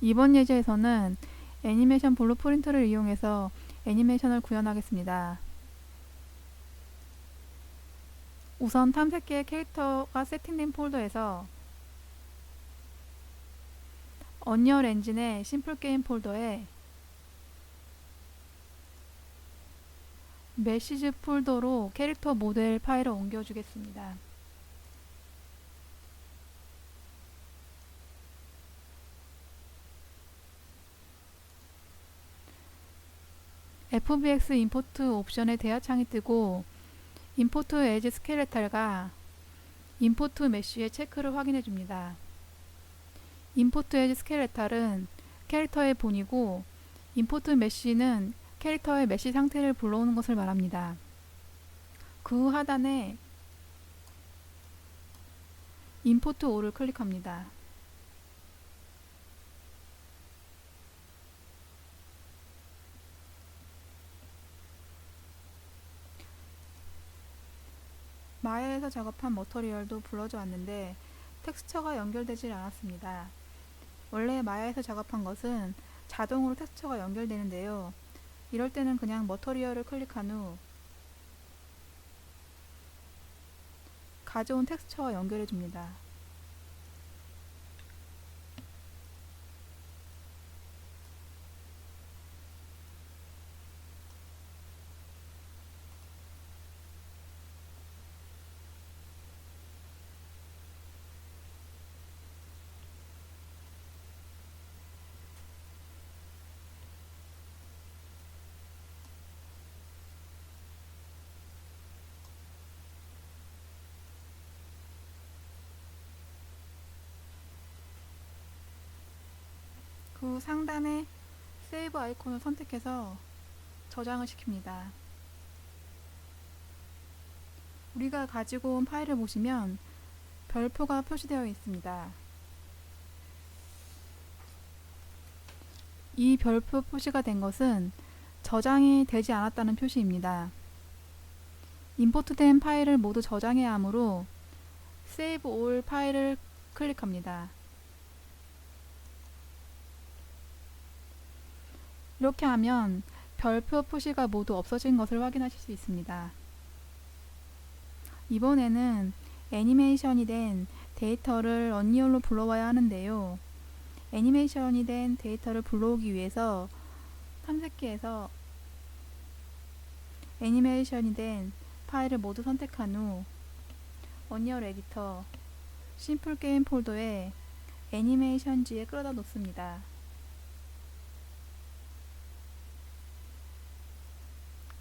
이번 예제에서는 애니메이션 블루프린트를 이용해서 애니메이션을 구현하겠습니다. 우선 탐색기의 캐릭터가 세팅된 폴더에서 언리얼 엔진의 심플 게임 폴더에 메시지 폴더로 캐릭터 모델 파일을 옮겨주겠습니다. FBX 임포트 옵션의 대화 창이 뜨고 임포트 에지 스켈레탈과 임포트 메쉬의 체크를 확인해 줍니다. 임포트 에지 스켈레탈은 캐릭터의 본이고 임포트 메쉬는 캐릭터의 메쉬 상태를 불러오는 것을 말합니다. 그 하단에 임포트 오를 클릭합니다. 마야에서 작업한 머터리얼도 불러져 왔는데 텍스처가 연결되질 않았습니다. 원래 마야에서 작업한 것은 자동으로 텍스처가 연결되는데요. 이럴 때는 그냥 머터리얼을 클릭한 후 가져온 텍스처와 연결해 줍니다. 그 상단에 세이브 아이콘을 선택해서 저장을 시킵니다. 우리가 가지고 온 파일을 보시면 별표가 표시되어 있습니다. 이 별표 표시가 된 것은 저장이 되지 않았다는 표시입니다. 임포트된 파일을 모두 저장해야 하므로 Save All 파일을 클릭합니다. 이렇게 하면 별표 표시가 모두 없어진 것을 확인하실 수 있습니다. 이번에는 애니메이션이 된 데이터를 언리얼로 불러와야 하는데요. 애니메이션이 된 데이터를 불러오기 위해서 탐색기에서 애니메이션이 된 파일을 모두 선택한 후 언리얼 에디터 심플 게임 폴더에 애니메이션지에 끌어다 놓습니다.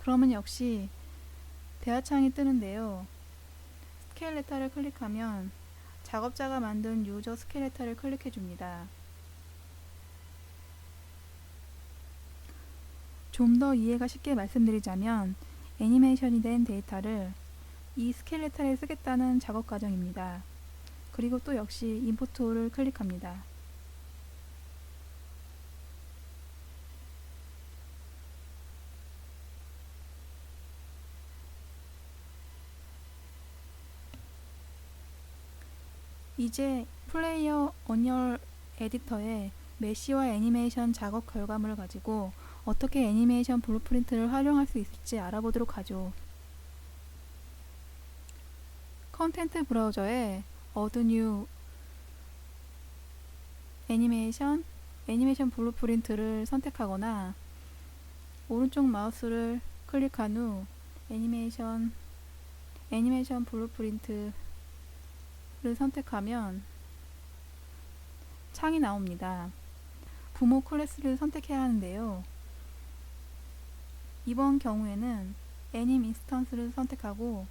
그러면 역시 대화창이 뜨는데요. 스케일레타를 클릭하면 작업자가 만든 유저 스케일레타를 클릭해 줍니다. 좀 더 이해가 쉽게 말씀드리자면 애니메이션이 된 데이터를 이 스케일레타에 쓰겠다는 작업 과정입니다. 그리고 또 역시 임포트를 클릭합니다. 이제 플레이어 언리얼 에디터에 메시와 애니메이션 작업 결과물을 가지고 어떻게 애니메이션 블루프린트를 활용할 수 있을지 알아보도록 하죠. 컨텐트 브라우저에 어드 뉴 애니메이션 애니메이션 블루프린트를 선택하거나 오른쪽 마우스를 클릭한 후 애니메이션 애니메이션 블루프린트 를 선택하면 창이 나옵니다. 부모 클래스를 선택해야 하는데요. 이번 경우에는 애님 인스턴스를 선택하고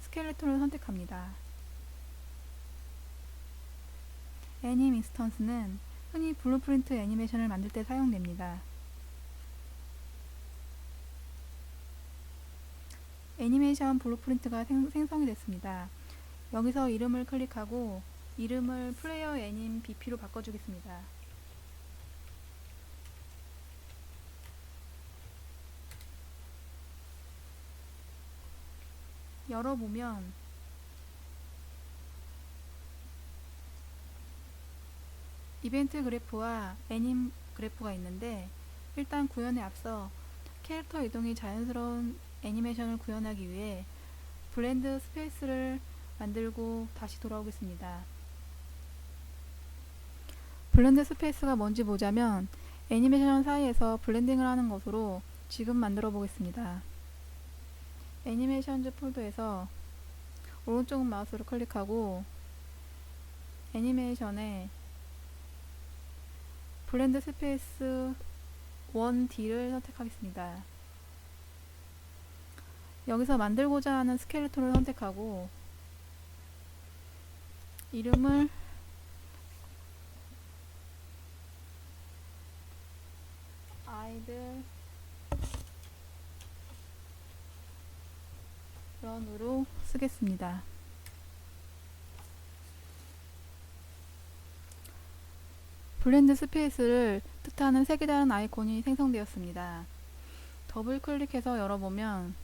스켈레톤을 선택합니다. 애님 인스턴스는 흔히 블루프린트 애니메이션을 만들 때 사용됩니다. 애니메이션 블루프린트가 생, 생성이 됐습니다. 여기서 이름을 클릭하고 이름을 플레이어 애님 BP로 바꿔주겠습니다. 열어보면 이벤트 그래프와 애님 그래프가 있는데 일단 구현에 앞서 캐릭터 이동이 자연스러운 애니메이션을 구현하기 위해 블렌드 스페이스를 만들고 다시 돌아오겠습니다. 블렌드 스페이스가 뭔지 보자면 애니메이션 사이에서 블렌딩을 하는 것으로 지금 만들어 보겠습니다. 애니메이션즈 폴더에서 오른쪽 마우스를 클릭하고 애니메이션에 블렌드 스페이스 1D를 선택하겠습니다. 여기서 만들고자 하는 스켈레톤을 선택하고 이름을 아이들 런으로 쓰겠습니다. 블렌드 스페이스를 뜻하는 색이 다른 아이콘이 생성되었습니다. 더블 클릭해서 열어보면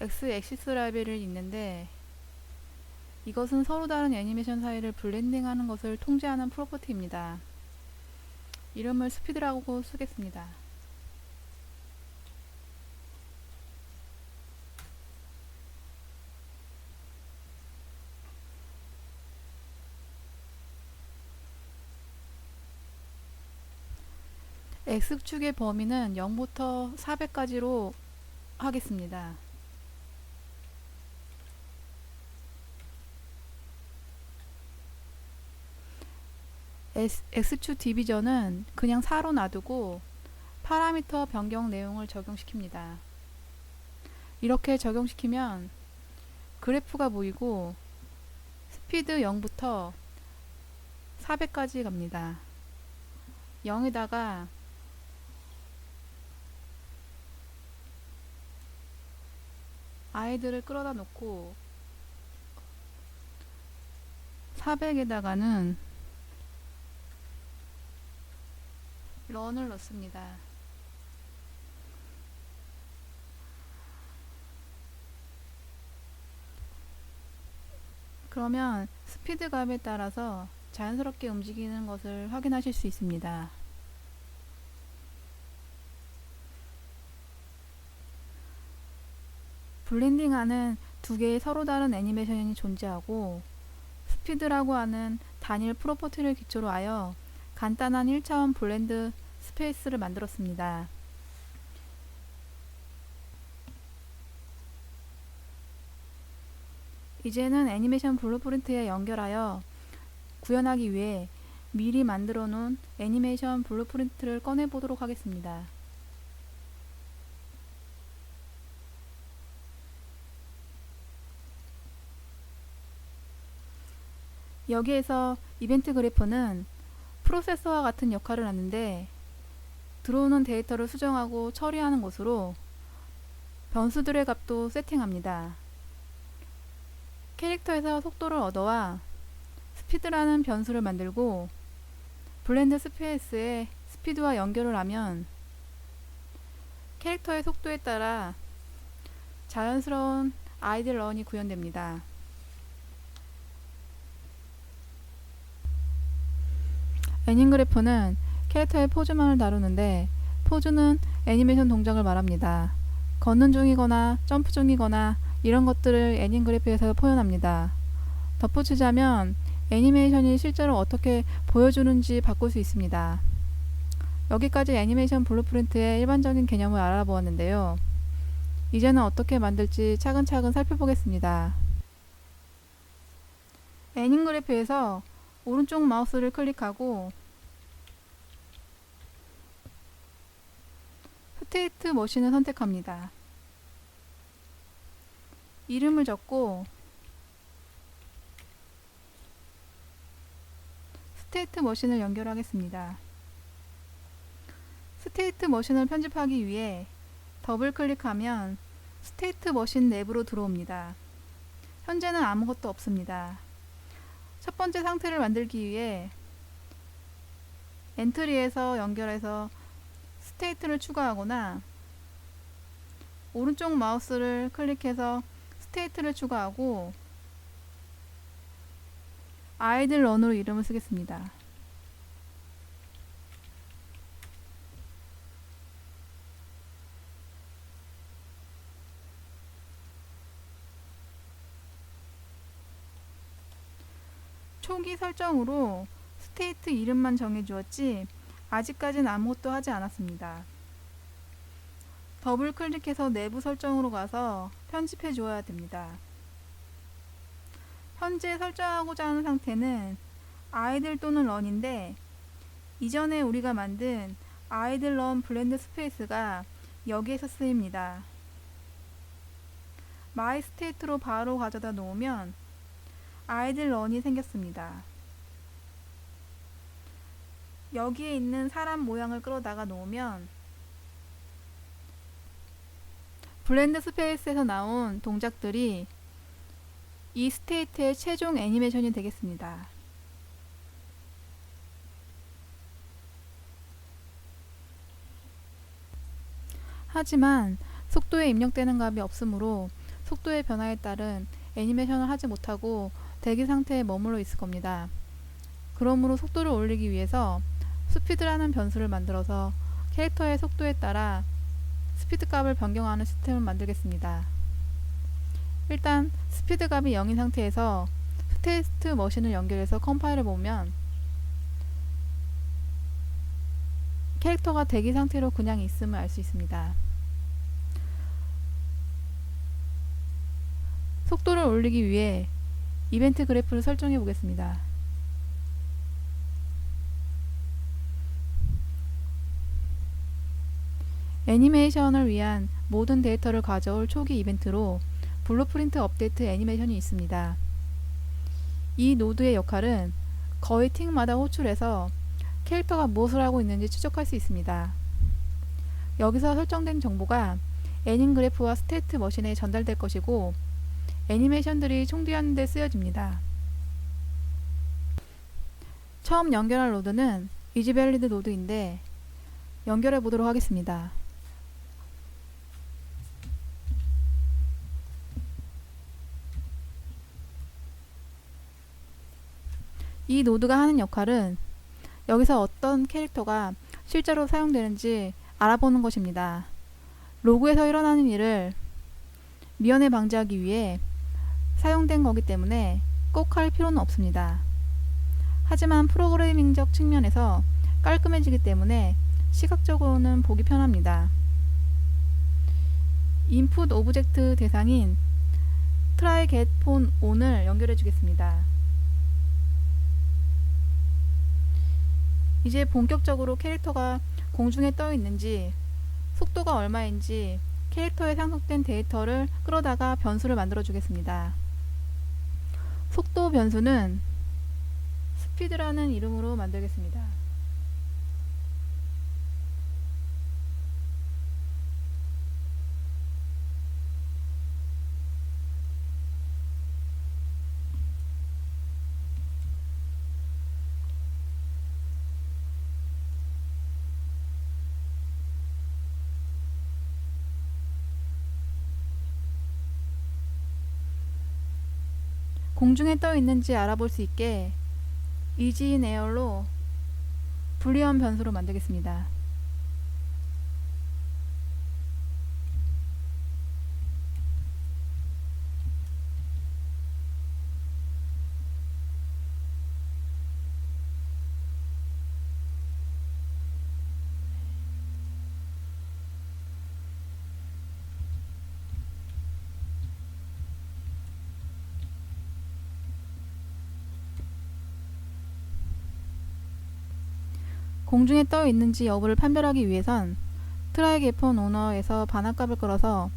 X 액시스 라벨이 있는데 이것은 서로 다른 애니메이션 사이를 블렌딩하는 것을 통제하는 프로퍼티입니다. 이름을 스피드라고 쓰겠습니다. X축의 범위는 0부터 400까지로 하겠습니다. X축 디비전은 그냥 4로 놔두고 파라미터 변경 내용을 적용시킵니다. 이렇게 적용시키면 그래프가 보이고 스피드 0부터 400까지 갑니다. 0에다가 아이들을 끌어다 놓고 400에다가는 런을 넣습니다. 그러면 스피드 값에 따라서 자연스럽게 움직이는 것을 확인하실 수 있습니다. 블렌딩하는 두 개의 서로 다른 애니메이션이 존재하고 스피드라고 하는 단일 프로퍼티를 기초로 하여 간단한 1차원 블렌드 스페이스를 만들었습니다. 이제는 애니메이션 블루프린트에 연결하여 구현하기 위해 미리 만들어 놓은 애니메이션 블루프린트를 꺼내 보도록 하겠습니다. 여기에서 이벤트 그래프는 프로세서와 같은 역할을 하는데 들어오는 데이터를 수정하고 처리하는 곳으로 변수들의 값도 세팅합니다. 캐릭터에서 속도를 얻어와 스피드라는 변수를 만들고 블렌드 스페이스에 스피드와 연결을 하면 캐릭터의 속도에 따라 자연스러운 아이들 런이 구현됩니다. 애닝그래프는 캐릭터의 포즈만을 다루는데 포즈는 애니메이션 동작을 말합니다. 걷는 중이거나 점프 중이거나 이런 것들을 애닝그래프에서 표현합니다. 덧붙이자면 애니메이션이 실제로 어떻게 보여주는지 바꿀 수 있습니다. 여기까지 애니메이션 블루프린트의 일반적인 개념을 알아보았는데요. 이제는 어떻게 만들지 차근차근 살펴보겠습니다. 애닝 그래프에서 오른쪽 마우스를 클릭하고 스테이트 머신을 선택합니다. 이름을 적고 스테이트 머신을 연결하겠습니다. 스테이트 머신을 편집하기 위해 더블 클릭하면 스테이트 머신 내부로 들어옵니다. 현재는 아무것도 없습니다. 첫 번째 상태를 만들기 위해 엔트리에서 연결해서 스테이트를 추가하거나 오른쪽 마우스를 클릭해서 스테이트를 추가하고 아이들 런으로 이름을 쓰겠습니다. 초기 설정으로 스테이트 이름만 정해주었지 아직까지는 아무것도 하지 않았습니다. 더블 클릭해서 내부 설정으로 가서 편집해 주어야 됩니다. 현재 설정하고자 하는 상태는 아이들 또는 런인데 이전에 우리가 만든 아이들 런 블렌드 스페이스가 여기에서 쓰입니다. 마이 스테이트로 바로 가져다 놓으면 아이들 런이 생겼습니다. 여기에 있는 사람 모양을 끌어다가 놓으면 블렌드 스페이스에서 나온 동작들이 이 스테이트의 최종 애니메이션이 되겠습니다. 하지만 속도에 입력되는 값이 없으므로 속도의 변화에 따른 애니메이션을 하지 못하고 대기 상태에 머물러 있을 겁니다. 그러므로 속도를 올리기 위해서 스피드라는 변수를 만들어서 캐릭터의 속도에 따라 스피드 값을 변경하는 시스템을 만들겠습니다. 일단 스피드 값이 0인 상태에서 테스트 머신을 연결해서 컴파일을 보면 캐릭터가 대기 상태로 그냥 있음을 알 수 있습니다. 속도를 올리기 위해 이벤트 그래프를 설정해 보겠습니다. 애니메이션을 위한 모든 데이터를 가져올 초기 이벤트로 블루프린트 업데이트 애니메이션이 있습니다. 이 노드의 역할은 거의 틱마다 호출해서 캐릭터가 무엇을 하고 있는지 추적할 수 있습니다. 여기서 설정된 정보가 애닝 그래프와 스테이트 머신에 전달될 것이고 애니메이션들이 총대하는 데 쓰여집니다. 처음 연결할 노드는 이지밸리드 노드인데 연결해 보도록 하겠습니다. 이 노드가 하는 역할은 여기서 어떤 캐릭터가 실제로 사용되는지 알아보는 것입니다. 로그에서 일어나는 일을 미연에 방지하기 위해 사용된 거기 때문에 꼭 할 필요는 없습니다. 하지만 프로그래밍적 측면에서 깔끔해지기 때문에 시각적으로는 보기 편합니다. 인풋 오브젝트 대상인 try get phone on을 연결해 주겠습니다. 이제 본격적으로 캐릭터가 공중에 떠 있는지 속도가 얼마인지 캐릭터에 상속된 데이터를 끌어다가 변수를 만들어 주겠습니다. 속도 변수는 스피드라는 이름으로 만들겠습니다. 공중에 떠 있는지 알아볼 수 있게 이지인 에어로 불리언 변수로 만들겠습니다. 공중에 떠 있는지 여부를 판별하기 위해선 트라이 개폰 오너에서 반환값을 끌어서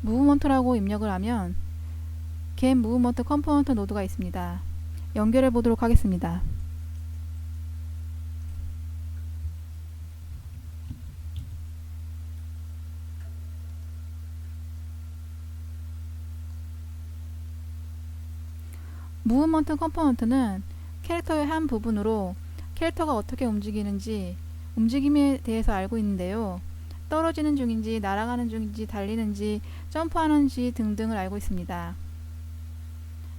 무브먼트라고 입력을 하면 get 무브먼트 컴포넌트 노드가 있습니다. 연결해 보도록 하겠습니다. 무브먼트 컴포넌트는 캐릭터의 한 부분으로 캐릭터가 어떻게 움직이는지 움직임에 대해서 알고 있는데요. 떨어지는 중인지 날아가는 중인지 달리는지 점프하는지 등등을 알고 있습니다.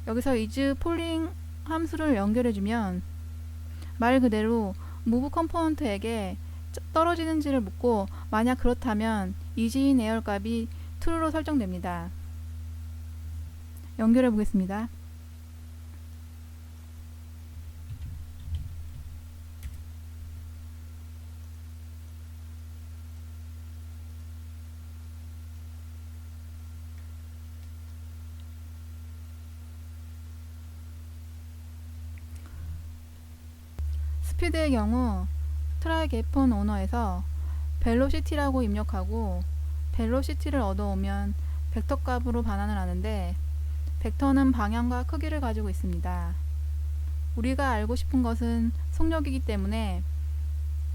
여기서 is 폴링 함수를 연결해주면 말 그대로 move 컴포넌트에게 떨어지는지를 묻고 만약 그렇다면 in air 값이 true로 설정됩니다. 연결해 보겠습니다. 스피드의 경우 트라이 개폰 오너에서 벨로시티라고 입력하고 벨로시티를 얻어오면 벡터 값으로 반환을 하는데 벡터는 방향과 크기를 가지고 있습니다. 우리가 알고 싶은 것은 속력이기 때문에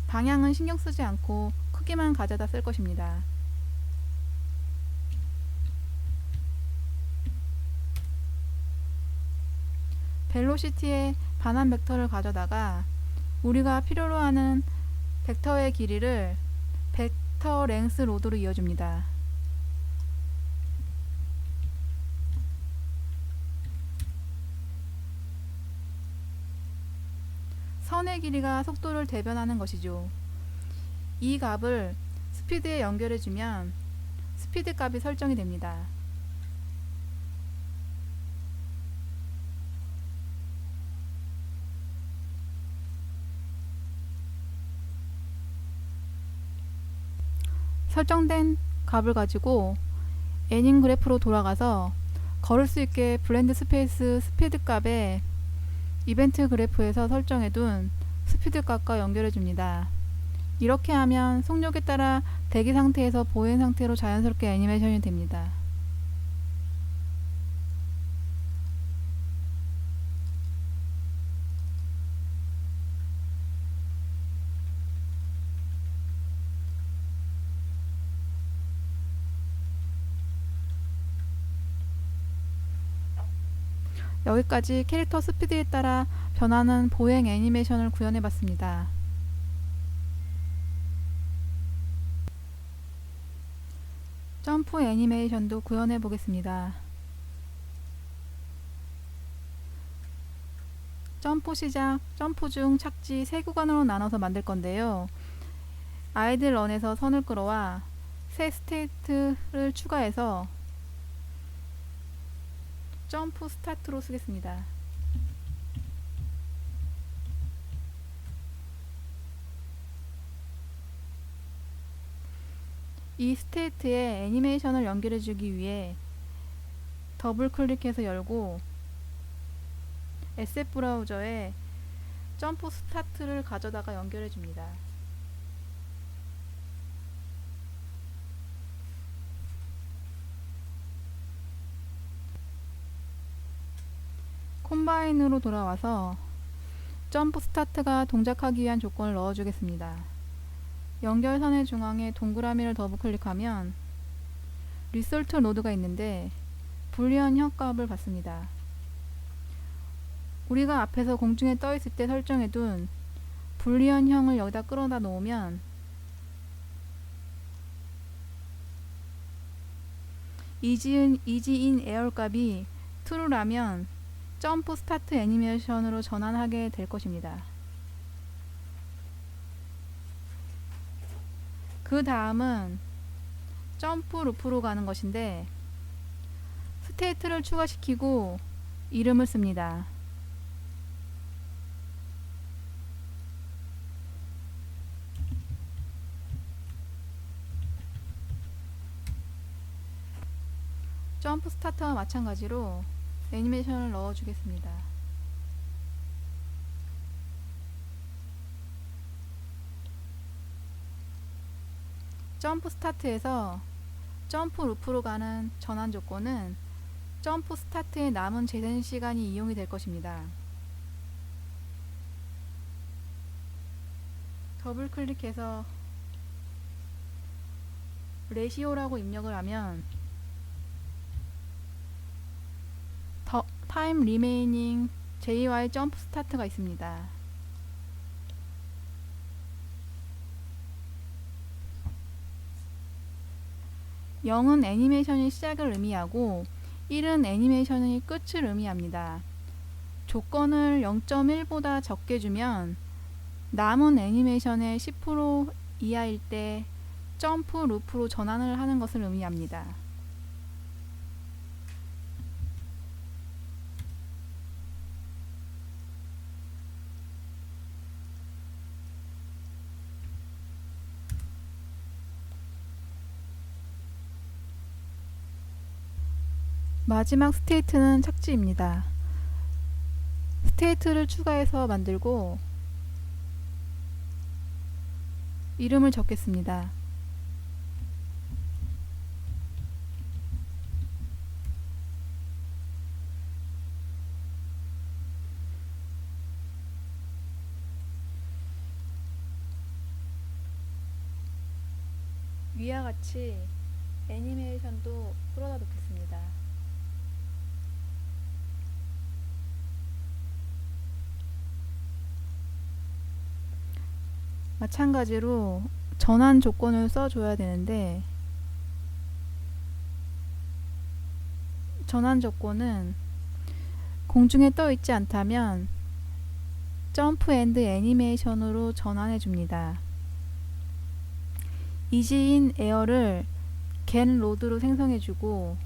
방향은 신경 쓰지 않고 크기만 가져다 쓸 것입니다. 벨로시티의 반환 벡터를 가져다가 우리가 필요로 하는 벡터의 길이를 벡터 랭스 로드로 이어줍니다. 선의 길이가 속도를 대변하는 것이죠. 이 값을 스피드에 연결해주면 스피드 값이 설정이 됩니다. 설정된 값을 가지고 애닝 그래프로 돌아가서 걸을 수 있게 블렌드 스페이스 스피드 값에 이벤트 그래프에서 설정해둔 스피드 값과 연결해 줍니다. 이렇게 하면 속력에 따라 대기 상태에서 보행 상태로 자연스럽게 애니메이션이 됩니다. 여기까지 캐릭터 스피드에 따라 변하는 보행 애니메이션을 구현해 봤습니다. 점프 애니메이션도 구현해 보겠습니다. 점프 시작, 점프 중 착지 세 구간으로 나눠서 만들 건데요. 아이들 런에서 선을 끌어와 새 스테이트를 추가해서 점프 스타트로 쓰겠습니다. 이 스테이트에 애니메이션을 연결해 주기 위해 더블 클릭해서 열고 SF 브라우저에 점프 스타트를 가져다가 연결해 줍니다. 콤바인으로 돌아와서 점프 스타트가 동작하기 위한 조건을 넣어주겠습니다. 연결선의 중앙에 동그라미를 더블 클릭하면 리솔트 노드가 있는데 불리한 혀값을 받습니다. 우리가 앞에서 공중에 떠 있을 때 설정해둔 불리한 형을 여기다 끌어다 놓으면 이지인, 이지인 에어 값이 true라면 점프 스타트 애니메이션으로 전환하게 될 것입니다. 그 다음은 점프 루프로 가는 것인데 스테이트를 추가시키고 이름을 씁니다. 점프 스타트와 마찬가지로 애니메이션을 넣어주겠습니다. 점프 스타트에서 점프 루프로 가는 전환 조건은 점프 스타트의 남은 재생 시간이 이용이 될 것입니다. 더블 클릭해서 레시오라고 입력을 하면 더 타임 리메이닝 JY 점프 스타트가 있습니다. 0은 애니메이션의 시작을 의미하고 1은 애니메이션의 끝을 의미합니다. 조건을 0.1보다 적게 주면 남은 애니메이션의 10% 이하일 때 점프 루프로 전환을 하는 것을 의미합니다. 마지막 스테이트는 착지입니다. 스테이트를 추가해서 만들고 이름을 적겠습니다. 위와 같이 애니메이션도 풀어다 놓겠습니다. 마찬가지로 전환 조건을 써줘야 되는데 전환 조건은 공중에 떠 있지 않다면 점프 앤드 애니메이션으로 전환해 줍니다. 이지인 에어를 겐 로드로 생성해 주고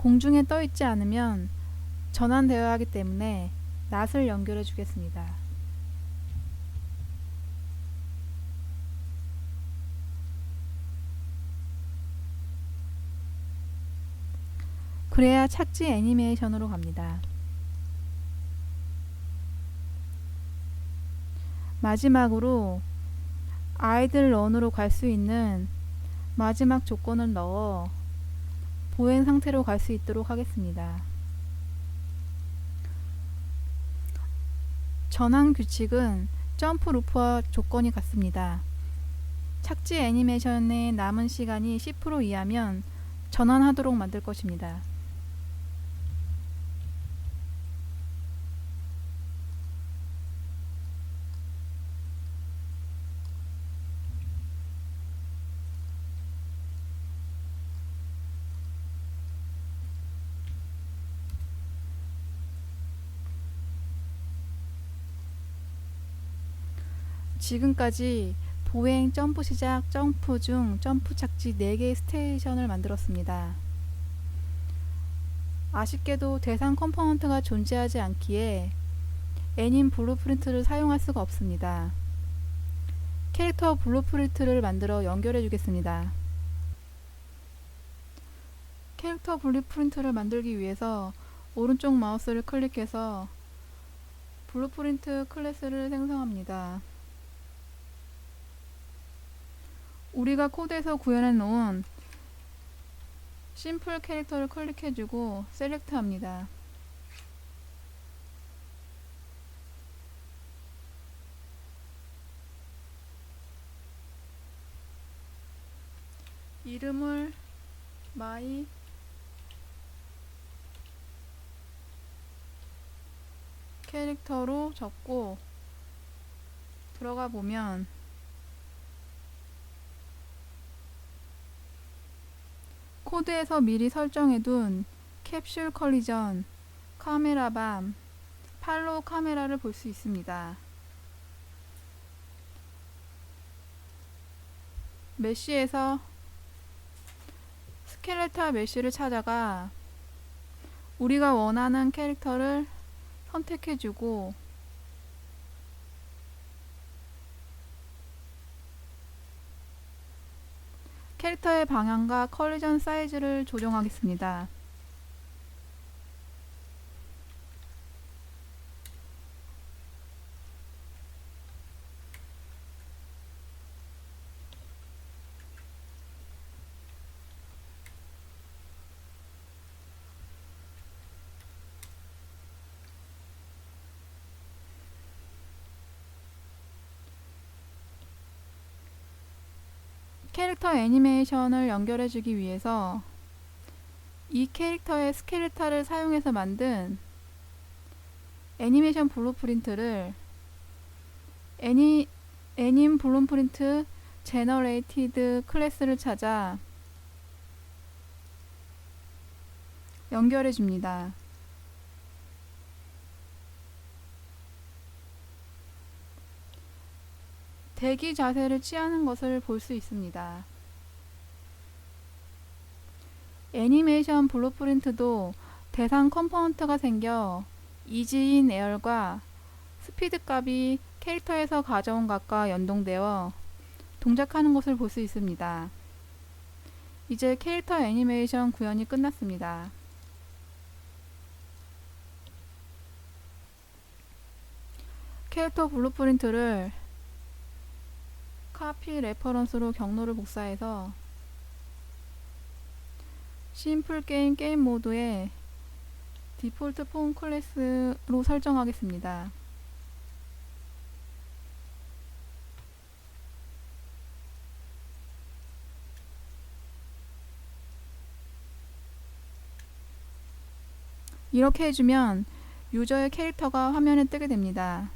공중에 떠 있지 않으면 전환되어야 하기 때문에 낫을 연결해 주겠습니다. 그래야 착지 애니메이션으로 갑니다. 마지막으로 아이들 런으로 갈 수 있는 마지막 조건을 넣어 보행 상태로 갈 수 있도록 하겠습니다. 전환 규칙은 점프 루프와 조건이 같습니다. 착지 애니메이션의 남은 시간이 10% 이하면 전환하도록 만들 것입니다. 지금까지 보행, 점프 시작, 점프 중, 점프 착지 4개의 스테이션을 만들었습니다. 아쉽게도 대상 컴포넌트가 존재하지 않기에 애님 블루프린트를 사용할 수가 없습니다. 캐릭터 블루프린트를 만들어 연결해 주겠습니다. 캐릭터 블루프린트를 만들기 위해서 오른쪽 마우스를 클릭해서 블루프린트 클래스를 생성합니다. 우리가 코드에서 구현해 놓은 심플 캐릭터를 클릭해주고 셀렉트 합니다. 이름을 my 캐릭터로 적고 들어가 보면 코드에서 미리 설정해둔 캡슐 컬리전, 카메라 밤, 팔로우 카메라를 볼 수 있습니다. 메쉬에서 스켈레타 메쉬를 찾아가 우리가 원하는 캐릭터를 선택해주고 캐릭터의 방향과 컬리전 사이즈를 조정하겠습니다. 캐릭터 애니메이션을 연결해 주기 위해서 이 캐릭터의 스켈레타를 사용해서 만든 애니메이션 블루프린트를 애니 애님 블루프린트 제너레이티드 클래스를 찾아 연결해 줍니다. 대기 자세를 취하는 것을 볼 수 있습니다. 애니메이션 블루프린트도 대상 컴포넌트가 생겨 이지인 에어과 스피드 값이 캐릭터에서 가져온 값과 연동되어 동작하는 것을 볼 수 있습니다. 이제 캐릭터 애니메이션 구현이 끝났습니다. 캐릭터 블루프린트를 카피 레퍼런스로 경로를 복사해서 심플 게임 게임 모드에 디폴트 폼 클래스로 설정하겠습니다. 이렇게 해주면 유저의 캐릭터가 화면에 뜨게 됩니다.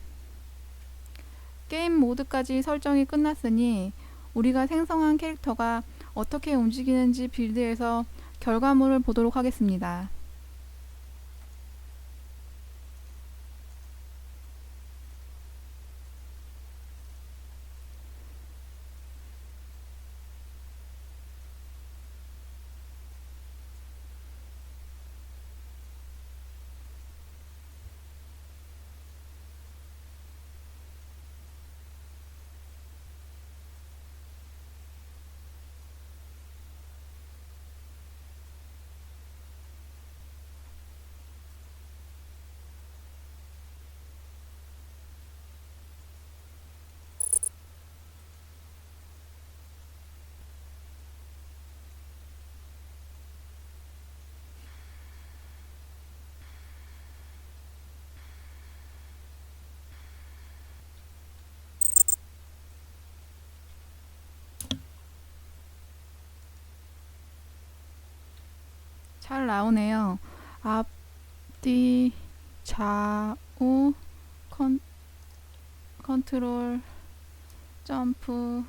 게임 모드까지 설정이 끝났으니 우리가 생성한 캐릭터가 어떻게 움직이는지 빌드에서 결과물을 보도록 하겠습니다. 잘 나오네요. 앞, 뒤, 좌우, 컨, 컨트롤, 점프.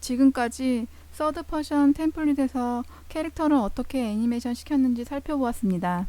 지금까지 서드 퍼션 템플릿에서 캐릭터를 어떻게 애니메이션 시켰는지 살펴보았습니다.